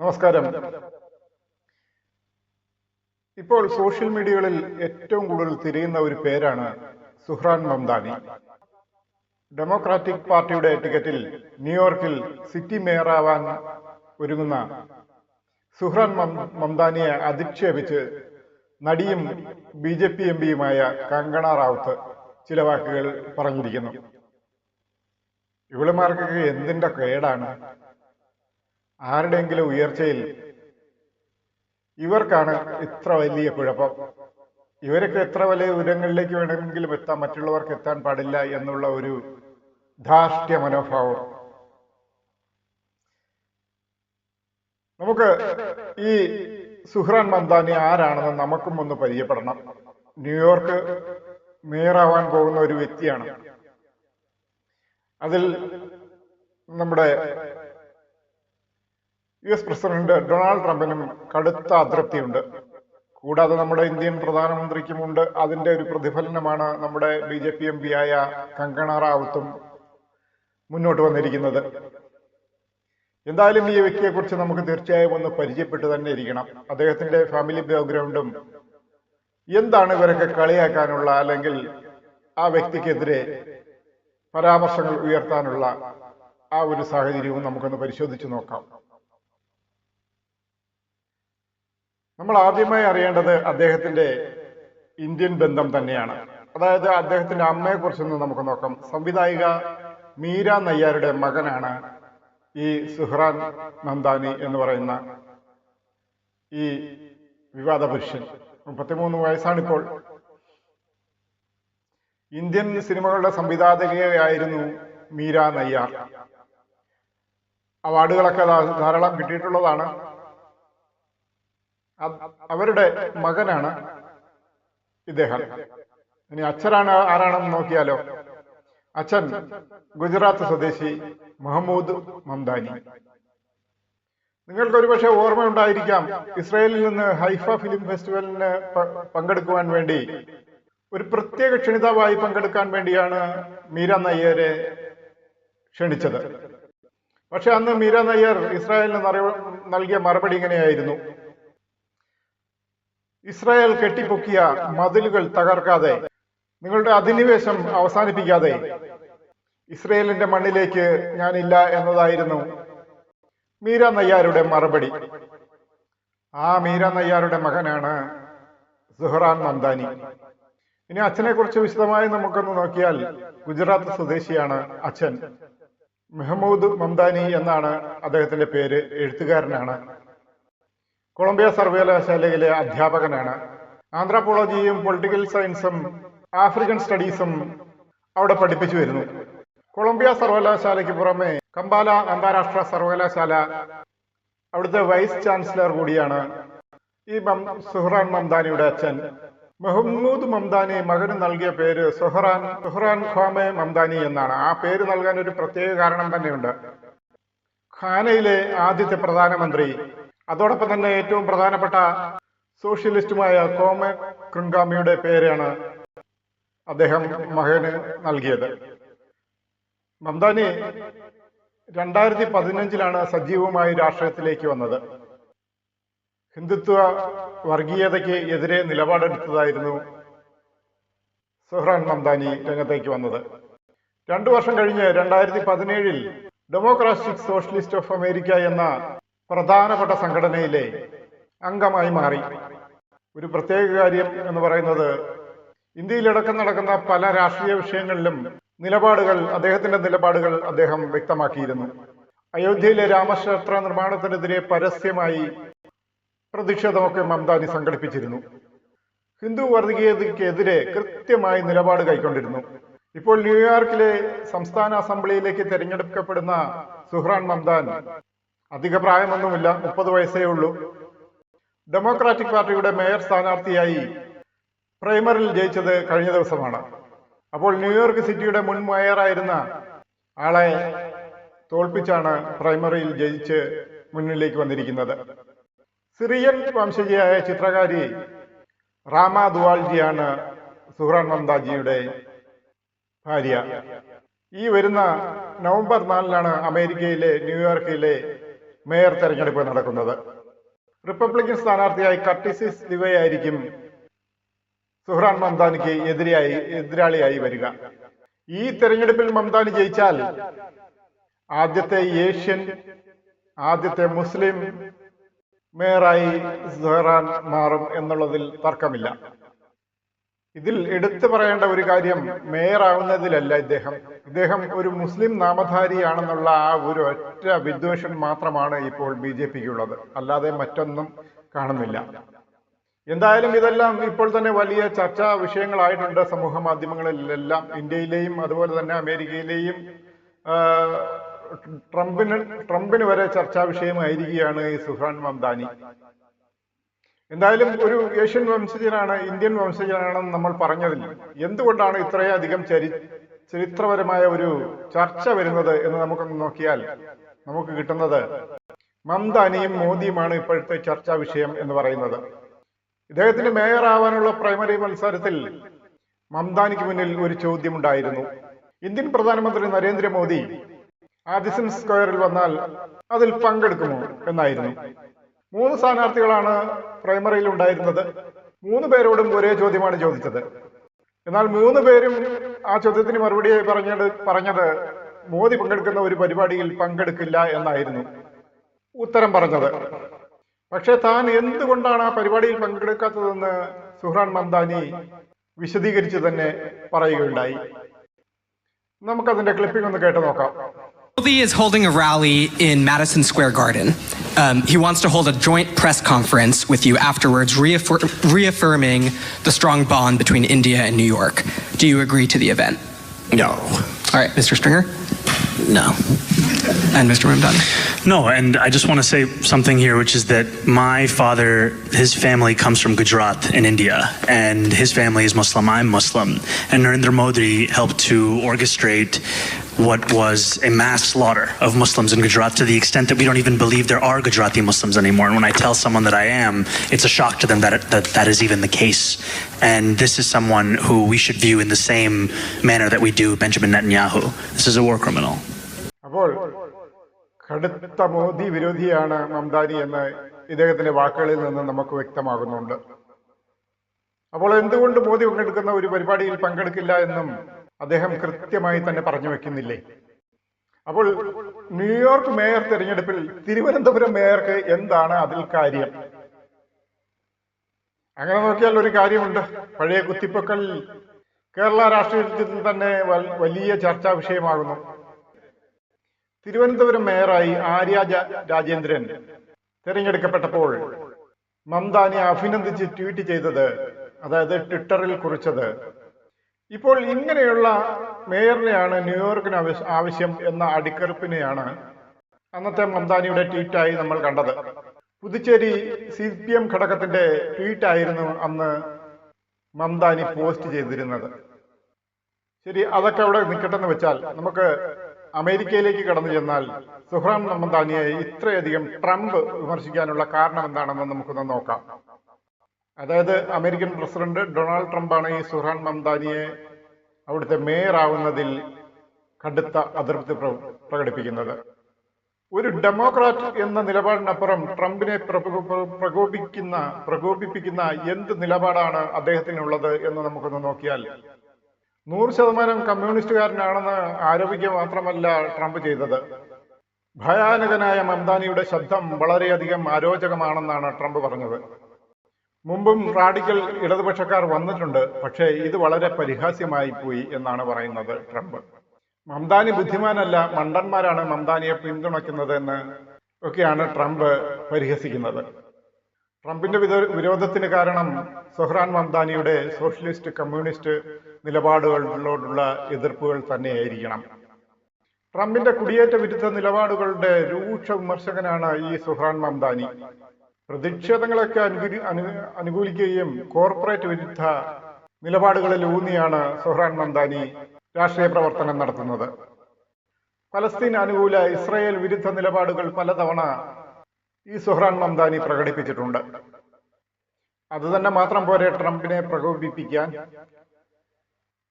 നമസ്കാരം. ഇപ്പോൾ സോഷ്യൽ മീഡിയകളിൽ ഏറ്റവും കൂടുതൽ തിരയുന്ന ഒരു പേരാണ് സുഹ്രാൻ മംദാനി. ഡെമോക്രാറ്റിക് പാർട്ടിയുടെ ടിക്കറ്റിൽ ന്യൂയോർക്കിൽ സിറ്റി മേയറാവാൻ ഒരുങ്ങുന്ന സുഹ്രാൻ മംദാനിയെ അധിക്ഷേപിച്ച് നടിയും ബി ജെ പി എം പിയുമായ കങ്കണ റാവുത്ത് ചില വാക്കുകൾ പറഞ്ഞിരിക്കുന്നു. ഇവളുമാർക്കൊക്കെ എന്തിന്റെ കേടാണ്? ആരുടെയെങ്കിലും ഉയർച്ചയിൽ ഇവർക്കാണ് ഇത്ര വലിയ കുഴപ്പം. ഇവരൊക്കെ എത്ര വലിയ ഉയരങ്ങളിലേക്ക് വേണമെങ്കിലും എത്താൻ മറ്റുള്ളവർക്ക് എത്താൻ പാടില്ല എന്നുള്ള ഒരു ധാർഷ്ട്യ മനോഭാവം. നമുക്ക് ഈ സുഹ്റാൻ മന്ദാനി ആരാണെന്ന് നമുക്കും ഒന്ന് പരിചയപ്പെടണം. ന്യൂയോർക്ക് മേയറാവാൻ പോകുന്ന ഒരു വ്യക്തിയാണ്. അതിൽ നമ്മുടെ യു എസ് പ്രസിഡന്റ് ഡൊണാൾഡ് ട്രംപിനും കടുത്ത അതൃപ്തിയുണ്ട്. കൂടാതെ നമ്മുടെ ഇന്ത്യൻ പ്രധാനമന്ത്രിക്കുമുണ്ട് അതിന്റെ ഒരു പ്രതിഫലനമാണ് നമ്മുടെ B J P M P ആയ കങ്കണ റാവത്തും മുന്നോട്ട് വന്നിരിക്കുന്നത്. എന്തായാലും ഈ വ്യക്തിയെക്കുറിച്ച് നമുക്ക് തീർച്ചയായും ഒന്ന് പരിചയപ്പെട്ട് തന്നെ ഇരിക്കണം. അദ്ദേഹത്തിന്റെ ഫാമിലി ബാക്ക്ഗ്രൗണ്ടും എന്താണ് ഇവരൊക്കെ കളിയാക്കാനുള്ള അല്ലെങ്കിൽ ആ വ്യക്തിക്കെതിരെ പരാമർശങ്ങൾ ഉയർത്താനുള്ള ആ ഒരു സാഹചര്യവും നമുക്കൊന്ന് പരിശോധിച്ചു നോക്കാം. നമ്മൾ ആദ്യമായി അറിയേണ്ടത് അദ്ദേഹത്തിന്റെ ഇന്ത്യൻ ബന്ധം തന്നെയാണ്. അതായത് അദ്ദേഹത്തിന്റെ അമ്മയെ കുറിച്ചൊന്ന് നമുക്ക് നോക്കാം. സംവിധായിക മീര നയ്യാരുടെ മകനാണ് ഈ സുഹ്റാൻ നന്ദാനി എന്ന് പറയുന്ന ഈ വിവാദ പുരുഷൻ. മുപ്പത്തിമൂന്ന് വയസ്സാണിപ്പോൾ. ഇന്ത്യൻ സിനിമകളുടെ സംവിധായകയായിരുന്നു മീര നയ്യാർ. അവാർഡുകളൊക്കെ ധാരാളം കിട്ടിയിട്ടുള്ളതാണ്. അവരുടെ മകനാണ് ഇദ്ദേഹം. ഇനി അച്ഛനാണ് ആരാണെന്ന് നോക്കിയാലോ? അച്ഛൻ ഗുജറാത്ത് സ്വദേശി മഹമ്മൂദ് മംദാനി. നിങ്ങൾക്ക് ഒരുപക്ഷെ ഓർമ്മയുണ്ടായിരിക്കാം ഇസ്രായേലിൽ നിന്ന് ഹൈഫ ഫിലിം ഫെസ്റ്റിവലിന് പങ്കെടുക്കുവാൻ വേണ്ടി ഒരു പ്രത്യേക ക്ഷണിതാവായി പങ്കെടുക്കാൻ വേണ്ടിയാണ് മീര നയ്യരെ ക്ഷണിച്ചത്. പക്ഷെ അന്ന് മീര നയ്യർ ഇസ്രായേലിന് നൽകിയ മറുപടി ഇങ്ങനെയായിരുന്നു. ഇസ്രായേൽ കെട്ടിപ്പൊക്കിയ മതിലുകൾ തകർക്കാതെ നിങ്ങളുടെ അധിനിവേശം അവസാനിപ്പിക്കാതെ ഇസ്രയേലിന്റെ മണ്ണിലേക്ക് ഞാനില്ല എന്നതായിരുന്നു മീര നയ്യാരുടെ മറുപടി. ആ മീര നയ്യാരുടെ മകനാണ് സുഹറാൻ മന്ദാനി. ഇനി അച്ഛനെ കുറിച്ച് വിശദമായി നമുക്കൊന്ന് നോക്കിയാൽ ഗുജറാത്ത് സ്വദേശിയാണ് അച്ഛൻ. മെഹമ്മൂദ് മംദാനി എന്നാണ് അദ്ദേഹത്തിന്റെ പേര്. എഴുത്തുകാരനാണ്. കൊളംബിയ സർവകലാശാലയിലെ അധ്യാപകനാണ്. ആന്ത്രോപോളജിയും പൊളിറ്റിക്കൽ സയൻസും ആഫ്രിക്കൻ സ്റ്റഡീസും അവിടെ പഠിപ്പിച്ചു വരുന്നു. കൊളംബിയ സർവകലാശാലയ്ക്ക് പുറമെ കമ്പാല അന്താരാഷ്ട്ര സർവകലാശാല അവിടുത്തെ വൈസ് ചാൻസലർ കൂടിയാണ് ഈ സുഹ്റാൻ മംദാനിയുടെ അച്ഛൻ. മെഹമ്മൂദ് മംദാനി മകന് നൽകിയ പേര് സുഹ്റാൻ സുഹ്റാൻ ഖാമെ മംദാനി എന്നാണ്. ആ പേര് നൽകാൻ ഒരു പ്രത്യേക കാരണം തന്നെയുണ്ട്. ഖാനയിലെ ആദ്യത്തെ പ്രധാനമന്ത്രി അതോടൊപ്പം തന്നെ ഏറ്റവും പ്രധാനപ്പെട്ട സോഷ്യലിസ്റ്റുമായ കോമ കൃങ്കാമിയുടെ പേരാണ് അദ്ദേഹം മഹന് നൽകിയത്. മംദാനി രണ്ടായിരത്തി പതിനഞ്ചിലാണ് സജീവമായി രാഷ്ട്രീയത്തിലേക്ക് വന്നത്. ഹിന്ദുത്വ വർഗീയതയ്ക്ക് എതിരെ നിലപാടെടുത്തതായിരുന്നു സുഹ്റാൻ മംദാനി രംഗത്തേക്ക് വന്നത്. രണ്ടു വർഷം കഴിഞ്ഞ് രണ്ടായിരത്തി പതിനേഴിൽ ഡെമോക്രാറ്റിക് സോഷ്യലിസ്റ്റ് ഓഫ് അമേരിക്ക എന്ന പ്രധാനപ്പെട്ട സംഘടനയിലെ അംഗമായി മാറി. ഒരു പ്രത്യേക കാര്യം എന്ന് പറയുന്നത് ഇന്ത്യയിലടക്കം നടക്കുന്ന പല രാഷ്ട്രീയ വിഷയങ്ങളിലും നിലപാടുകൾ അദ്ദേഹത്തിന്റെ നിലപാടുകൾ അദ്ദേഹം വ്യക്തമാക്കിയിരുന്നു. അയോധ്യയിലെ രാമക്ഷേത്ര നിർമ്മാണത്തിനെതിരെ പരസ്യമായി പ്രതിഷേധമൊക്കെ മംദാനി സംഘടിപ്പിച്ചിരുന്നു. ഹിന്ദു വർഗീയതയ്ക്കെതിരെ കൃത്യമായി നിലപാട് കൈക്കൊണ്ടിരുന്നു. ഇപ്പോൾ ന്യൂയോർക്കിലെ സംസ്ഥാന അസംബ്ലിയിലേക്ക് തിരഞ്ഞെടുക്കപ്പെടുന്ന സുഹ്റാൻ മംദാൻ അധിക പ്രായമൊന്നുമില്ല. മുപ്പത് വയസ്സേ ഉള്ളൂ. ഡെമോക്രാറ്റിക് പാർട്ടിയുടെ മേയർ സ്ഥാനാർത്ഥിയായി പ്രൈമറിൽ ജയിച്ചത് കഴിഞ്ഞ ദിവസമാണ്. അപ്പോൾ ന്യൂയോർക്ക് സിറ്റിയുടെ മുൻ മേയറായിരുന്ന ആളെ തോൽപ്പിച്ചാണ് പ്രൈമറിയിൽ ജയിച്ച് മുന്നിലേക്ക് വന്നിരിക്കുന്നത്. സിറിയൻ വംശജയായ ചിത്രകാരി റാമ ദുവാൾജിയാണ് സുഹ്റാൻ മംദാജിയുടെ ഭാര്യ. ഈ വരുന്ന നവംബർ നാലിനാണ് അമേരിക്കയിലെ ന്യൂയോർക്കിലെ മേയർ തെരഞ്ഞെടുപ്പ് നടക്കുന്നത്. റിപ്പബ്ലിക്കൻ സ്ഥാനാർത്ഥിയായി കട്ടിസിസ് ദിവയായിരിക്കും സുഹ്റാൻ മംദാനിക്ക് എതിരായി എതിരാളിയായി വരിക. ഈ തെരഞ്ഞെടുപ്പിൽ മംദാനി ജയിച്ചാൽ ആദ്യത്തെ ഏഷ്യൻ ആദ്യത്തെ മുസ്ലിം മേയറായി സുഹ്റാൻ മാറും എന്നുള്ളതിൽ തർക്കമില്ല. ഇതിൽ എടുത്തു പറയേണ്ട ഒരു കാര്യം മേയറാവുന്നതിലല്ല ഇദ്ദേഹം. ഇദ്ദേഹം ഒരു മുസ്ലിം നാമധാരിയാണെന്നുള്ള ആ ഒരു ഒറ്റ വിദ്വേഷം മാത്രമാണ് ഇപ്പോൾ ബി ജെ പിക്കുള്ളത്. അല്ലാതെ മറ്റൊന്നും കാണുന്നില്ല. എന്തായാലും ഇതെല്ലാം ഇപ്പോൾ തന്നെ വലിയ ചർച്ചാ വിഷയങ്ങളായിട്ടുണ്ട് സമൂഹ മാധ്യമങ്ങളിലെല്ലാം. ഇന്ത്യയിലെയും അതുപോലെ തന്നെ അമേരിക്കയിലെയും ട്രംപിന് ട്രംപിന് വരെ ചർച്ചാ വിഷയമായിരിക്കുകയാണ് ഈ സുഹാൻ മംദാനി എന്തായാലും ഒരു ഏഷ്യൻ വംശജനാണ് ഇന്ത്യൻ വംശജനാണെന്ന് നമ്മൾ പറഞ്ഞതിൽ എന്തുകൊണ്ടാണ് ഇത്രയധികം ചരി ചരിത്രപരമായ ഒരു ചർച്ച വരുന്നത് എന്ന് നമുക്കൊന്ന് നോക്കിയാൽ നമുക്ക് കിട്ടുന്നത് മംദാനിയും മോദിയുമാണ് ഇപ്പോഴത്തെ ചർച്ചാ വിഷയം എന്ന് പറയുന്നത്. ഇദ്ദേഹത്തിന് മേയർ ആവാനുള്ള പ്രൈമറി മത്സരത്തിൽ മംദാനിക്ക് മുന്നിൽ ഒരു ചോദ്യമുണ്ടായിരുന്നു. ഇന്ത്യൻ പ്രധാനമന്ത്രി നരേന്ദ്രമോദി ആദിസൺ സ്ക്വയറിൽ വന്നാൽ അതിൽ പങ്കെടുക്കുമോ എന്നായിരുന്നു. മൂന്ന് സ്ഥാനാർത്ഥികളാണ് പ്രൈമറിയിൽ ഉണ്ടായിരുന്നത്. മൂന്ന് പേരോടും ഒരേ ചോദ്യമാണ് ചോദിച്ചത്. എന്നാൽ മൂന്ന് പേരും ആ ചോദ്യത്തിന് മറുപടിയായി പറഞ്ഞത് പറഞ്ഞത് മോദി പങ്കെടുക്കുന്ന ഒരു പരിപാടിയിൽ പങ്കെടുക്കില്ല എന്നായിരുന്നു ഉത്തരം പറഞ്ഞത്. പക്ഷെ താൻ എന്തുകൊണ്ടാണ് ആ പരിപാടിയിൽ പങ്കെടുക്കാത്തതെന്ന് സുഹ്റാൻ മന്ദാനി വിശദീകരിച്ച് തന്നെ പറയുകയുണ്ടായി. നമുക്കതിന്റെ ക്ലിപ്പിംഗ് ഒന്ന് കേട്ടു നോക്കാം. Modi is holding a rally in Madison Square Garden. Um, he wants to hold a joint press conference with you afterwards, reaffir- reaffirming the strong bond between India and New York. Do you agree to the event? No. All right, Mr. Stringer No. and Mr. Ramdani. No, and I just want to say something here, which is that my father, his family comes from Gujarat in India, and his family is Muslim. I'm Muslim. And Narendra Modi helped to orchestrate what was a mass slaughter of Muslims in Gujarat to the extent that we don't even believe there are Gujarati Muslims anymore. And when I tell someone that I am, it's a shock to them that that, that is even the case. And this is someone who we should view in the same manner that we do Benjamin Netanyahu. This is a war criminal. അപ്പോൾ കടുത്ത മോദി വിരോധിയാണ് മംദാനി എന്ന് ഇദ്ദേഹത്തിന്റെ വാക്കുകളിൽ നിന്ന് നമുക്ക് വ്യക്തമാകുന്നുണ്ട് അപ്പോൾ എന്തുകൊണ്ട് മോദി പങ്കെടുക്കുന്ന ഒരു പരിപാടിയിൽ പങ്കെടുക്കില്ല എന്നും അദ്ദേഹം കൃത്യമായി തന്നെ പറഞ്ഞു വെക്കുന്നില്ലേ? അപ്പോൾ ന്യൂയോർക്ക് മേയർ തിരഞ്ഞെടുപ്പിൽ തിരുവനന്തപുരം മേയർക്ക് എന്താണ് അതിൽ കാര്യം? അങ്ങനെ നോക്കിയാൽ ഒരു കാര്യമുണ്ട്. പഴയ കുത്തിപ്പൊക്കൽ കേരള രാഷ്ട്രീയത്തിൽ തന്നെ വലിയ ചർച്ചാ വിഷയമാകുന്നു. തിരുവനന്തപുരം മേയറായി ആര്യ രാജേന്ദ്രൻ തിരഞ്ഞെടുക്കപ്പെട്ടപ്പോൾ മംദാനി അഭിനന്ദിച്ച് ട്വീറ്റ് ചെയ്തത് അതായത് ട്വിറ്ററിൽ കുറിച്ചത് ഇപ്പോൾ ഇങ്ങനെയുള്ള മേയറിനെയാണ് ന്യൂയോർക്കിന് ആവശ്യം എന്ന അടിക്കറുപ്പിനെയാണ് അന്നത്തെ മംതാനിയുടെ ട്വീറ്റായി നമ്മൾ കണ്ടത്. പുതുച്ചേരി സി പി എം ഘടകത്തിന്റെ ട്വീറ്റായിരുന്നു അന്ന് മംതാനി പോസ്റ്റ് ചെയ്തിരുന്നത്. ശരി അതൊക്കെ അവിടെ നിൽക്കട്ടെന്ന് വെച്ചാൽ നമുക്ക് അമേരിക്കയിലേക്ക് കടന്നു ചെന്നാൽ സുഹ്റാൻ മംതാനിയെ ഇത്രയധികം ട്രംപ് വിമർശിക്കാനുള്ള കാരണം എന്താണെന്ന് നമുക്കൊന്ന് നോക്കാം. അതായത് അമേരിക്കൻ പ്രസിഡന്റ് ഡൊണാൾഡ് ട്രംപാണ് ഈ സുഹാൻ മംദാനിയെ അവിടുത്തെ മേയർ ആവുന്നതിൽ കടുത്ത അതൃപ്തി പ്രകടിപ്പിക്കുന്നത്. ഒരു ഡെമോക്രാറ്റ് എന്ന നിലപാടിനപ്പുറം ട്രംപിനെ പ്രകോ- പ്രകോപിക്കുന്ന പ്രകോപിപ്പിക്കുന്ന എന്ത് നിലപാടാണ് അദ്ദേഹത്തിനുള്ളത് എന്ന് നമുക്കൊന്ന് നോക്കിയാൽ നൂറ് ശതമാനം കമ്മ്യൂണിസ്റ്റുകാരനാണെന്ന് ആരോപിക്കുക മാത്രമല്ല ട്രംപ് ചെയ്തത്. ഭയാനകനായ മംദാനിയുടെ ശബ്ദം വളരെയധികം അരോചകമാണെന്നാണ് ട്രംപ് പറഞ്ഞത്. മുമ്പും റാഡിക്കൽ ഇടതുപക്ഷക്കാർ വന്നിട്ടുണ്ട് പക്ഷേ ഇത് വളരെ പരിഹാസ്യമായി പോയി എന്നാണ് പറയുന്നത് ട്രംപ്. മംദാനി ബുദ്ധിമാനല്ല മണ്ടന്മാരാണ് മംദാനിയെ പിന്തുണയ്ക്കുന്നത് എന്ന് ഒക്കെയാണ് ട്രംപ് പരിഹസിക്കുന്നത്. ട്രംപിന്റെ വിരോധത്തിന് കാരണം സൊഹ്റാൻ മംദാനിയുടെ സോഷ്യലിസ്റ്റ് കമ്മ്യൂണിസ്റ്റ് നിലപാടുകളോടുള്ള എതിർപ്പുകൾ തന്നെയായിരിക്കണം. ട്രംപിന്റെ കുടിയേറ്റ വിരുദ്ധ നിലപാടുകളുടെ രൂക്ഷ വിമർശകനാണ് ഈ സുഹ്റാൻ മംദാനി. പ്രതിഷേധങ്ങളൊക്കെ അനുകൂലി- അനു- അനുകൂലിക്കുകയും കോർപ്പറേറ്റ് വിരുദ്ധ നിലപാടുകളിൽ ഊന്നിയാണ് സുഹ്റാൻ മന്ദാനി രാഷ്ട്രീയ പ്രവർത്തനം നടത്തുന്നത്. പലസ്തീൻ അനുകൂല ഇസ്രായേൽ വിരുദ്ധ നിലപാടുകൾ പലതവണ ഈ സുഹ്റാൻ മന്ദാനി പ്രകടിപ്പിച്ചിട്ടുണ്ട്. അത് തന്നെ മാത്രം പോരെ ട്രംപിനെ പ്രകോപിപ്പിക്കാൻ.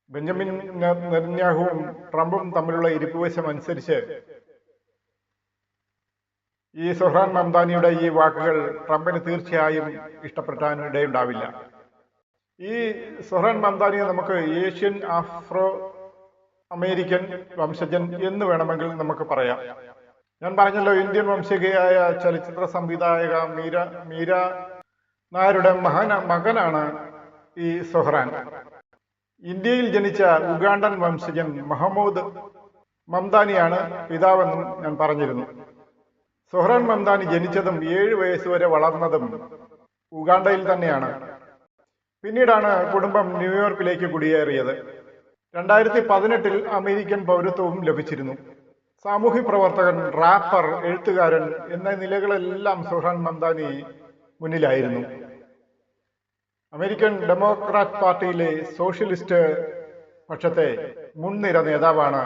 ബെഞ്ചമിൻ നെതന്യാഹുവും ട്രംപും തമ്മിലുള്ള ഇരിപ്പുവശം അനുസരിച്ച് ഈ സുഹ്റാൻ മംദാനിയുടെ ഈ വാക്കുകൾ ട്രംപിന് തീർച്ചയായും ഇഷ്ടപ്പെടാനിടയുണ്ടാവില്ല. ഈ സുഹ്റാൻ മംദാനിയെ നമുക്ക് ഏഷ്യൻ ആഫ്രോ അമേരിക്കൻ വംശജൻ എന്ന് വേണമെങ്കിൽ നമുക്ക് പറയാം. ഞാൻ പറഞ്ഞല്ലോ ഇന്ത്യൻ വംശികയായ ചലച്ചിത്ര സംവിധായക മീര മീര നായരുടെ മഹാന മകനാണ് ഈ സുഹ്റാൻ ഇന്ത്യയിൽ ജനിച്ച ഉഗാണ്ടൻ വംശജൻ മഹമ്മൂദ് മംദാനിയാണ് പിതാവെന്നും ഞാൻ പറഞ്ഞിരുന്നു. സുഹ്റാൻ മന്ദാനി ജനിച്ചതും ഏഴ് വയസ്സുവരെ വളർന്നതും ഉഗാണ്ടയിൽ തന്നെയാണ്. പിന്നീടാണ് കുടുംബം ന്യൂയോർക്കിലേക്ക് കുടിയേറിയത്. രണ്ടായിരത്തി പതിനെട്ടിൽ അമേരിക്കൻ പൗരത്വവും ലഭിച്ചിരുന്നു. സാമൂഹ്യ പ്രവർത്തകൻ റാപ്പർ എഴുത്തുകാരൻ എന്ന നിലകളെല്ലാം സുഹ്രാൻ മന്ദാനി മുന്നിലായിരുന്നു. അമേരിക്കൻ ഡെമോക്രാറ്റ് പാർട്ടിയിലെ സോഷ്യലിസ്റ്റ് പക്ഷത്തെ മുൻനിര നേതാവാണ്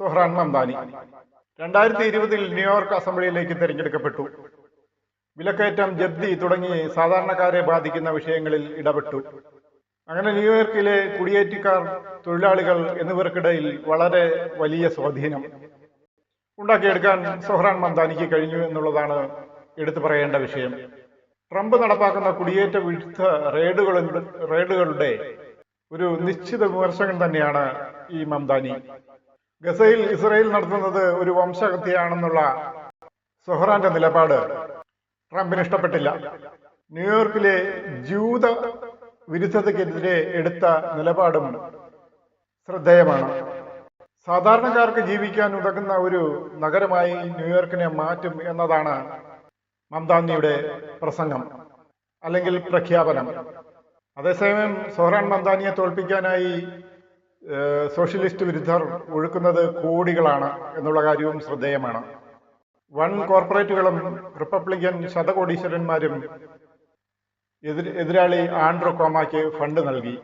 സുഹ്രാൻ മംദാനി രണ്ടായിരത്തി ഇരുപതിൽ ന്യൂയോർക്ക് അസംബ്ലിയിലേക്ക് തിരഞ്ഞെടുക്കപ്പെട്ടു. വിലക്കയറ്റം ജപ്തി തുടങ്ങി സാധാരണക്കാരെ ബാധിക്കുന്ന വിഷയങ്ങളിൽ ഇടപെട്ടു. അങ്ങനെ ന്യൂയോർക്കിലെ കുടിയേറ്റക്കാർ തൊഴിലാളികൾ എന്നിവർക്കിടയിൽ വളരെ വലിയ സ്വാധീനം. ഉണ്ടാക്കിയെടുക്കാൻ സൊഹ്റാൻ മന്ദാനിക്ക് കഴിഞ്ഞു എന്നുള്ളതാണ് എടുത്തു പറയേണ്ട വിഷയം. ട്രംപ് നടപ്പാക്കുന്ന കുടിയേറ്റ വിരുദ്ധ റെയ്ഡുകളുടെ റെയ്ഡുകളുടെ ഒരു നിശ്ചിത വിമർശകൻ തന്നെയാണ് ഈ മംദാനി ഗസയിൽ ഇസ്രയേൽ നടത്തുന്നത് ഒരു വംശഹത്യയാണെന്നുള്ള സൊഹ്റാന്റെ നിലപാട് ട്രംപിന് ഇഷ്ടപ്പെട്ടില്ല. ന്യൂയോർക്കിലെ ജൂത വിരുദ്ധതയ്ക്കെതിരെ എടുത്ത നിലപാടും ശ്രദ്ധേയമാണ്. സാധാരണക്കാർക്ക് ജീവിക്കാൻ ഉതകുന്ന ഒരു നഗരമായി ന്യൂയോർക്കിനെ മാറ്റും എന്നതാണ് മംദാനിയുടെ പ്രസംഗം അല്ലെങ്കിൽ പ്രഖ്യാപനം. അതേസമയം സോഹ്റാൻ മംദാനിയെ തോൽപ്പിക്കാനായി സോഷ്യലിസ്റ്റ് വിരുദ്ധർ ഒഴുക്കുന്നത് കോടികളാണ് എന്നുള്ള കാര്യവും ശ്രദ്ധേയമാണ്. വൺ കോർപ്പറേറ്റുകളും റിപ്പബ്ലിക്കൻ ശതകോടീശ്വരന്മാരും എതിരാളി ആൻഡ്രോ കോമാക്ക് ഫണ്ട് നൽകി.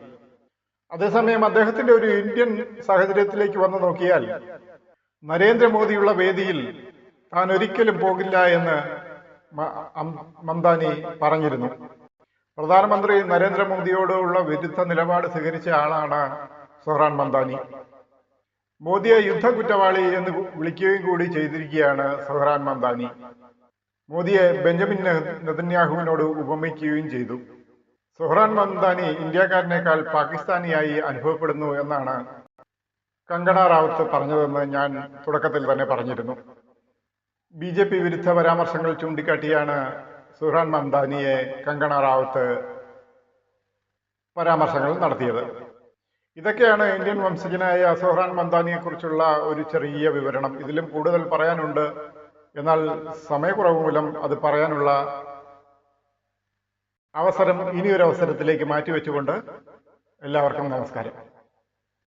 അതേസമയം അദ്ദേഹത്തിന്റെ ഒരു ഇന്ത്യൻ സാഹചര്യത്തിലേക്ക് വന്നു നോക്കിയാൽ നരേന്ദ്രമോദിയുള്ള വേദിയിൽ താൻ ഒരിക്കലും പോകില്ല എന്ന് മന്ദാനി പറഞ്ഞിരുന്നു. പ്രധാനമന്ത്രി നരേന്ദ്രമോദിയോടുള്ള വിരുദ്ധ നിലപാട് സ്വീകരിച്ച ആളാണ് സൊഹ്റാൻ മന്ദാനി. മോദിയെ യുദ്ധ കുറ്റവാളി എന്ന് വിളിക്കുകയും കൂടി ചെയ്തിരിക്കുകയാണ് സൊഹ്റാൻ മന്ദാനി. മോദിയെ ബെഞ്ചമിൻ നെതന്യാഹുവിനോട് ഉപമിക്കുകയും ചെയ്തു. സുഹ്റാൻ മന്ദാനി ഇന്ത്യക്കാരനേക്കാൾ പാകിസ്ഥാനിയായി അനുഭവപ്പെടുന്നു എന്നാണ് കങ്കണ റാവത്ത് പറഞ്ഞതെന്ന് ഞാൻ തുടക്കത്തിൽ തന്നെ പറഞ്ഞിരുന്നു. ബി ജെ പി വിരുദ്ധ പരാമർശങ്ങൾ ചൂണ്ടിക്കാട്ടിയാണ് സുഹ്റാൻ മന്ദാനിയെ കങ്കണ റാവത്ത് പരാമർശങ്ങൾ നടത്തിയത്. ഇതൊക്കെയാണ് ഇന്ത്യൻ വംശജനായ സുഹ്റാൻ മന്ദാനിയെ കുറിച്ചുള്ള ഒരു ചെറിയ വിവരണം. ഇതിലും കൂടുതൽ പറയാനുണ്ട്. എന്നാൽ സമയക്കുറവ് മൂലം അത് പറയാനുള്ള അവസരം ഇനിയൊരു അവസരത്തിലേക്ക് മാറ്റിവെച്ചുകൊണ്ട് എല്ലാവർക്കും നമസ്കാരം.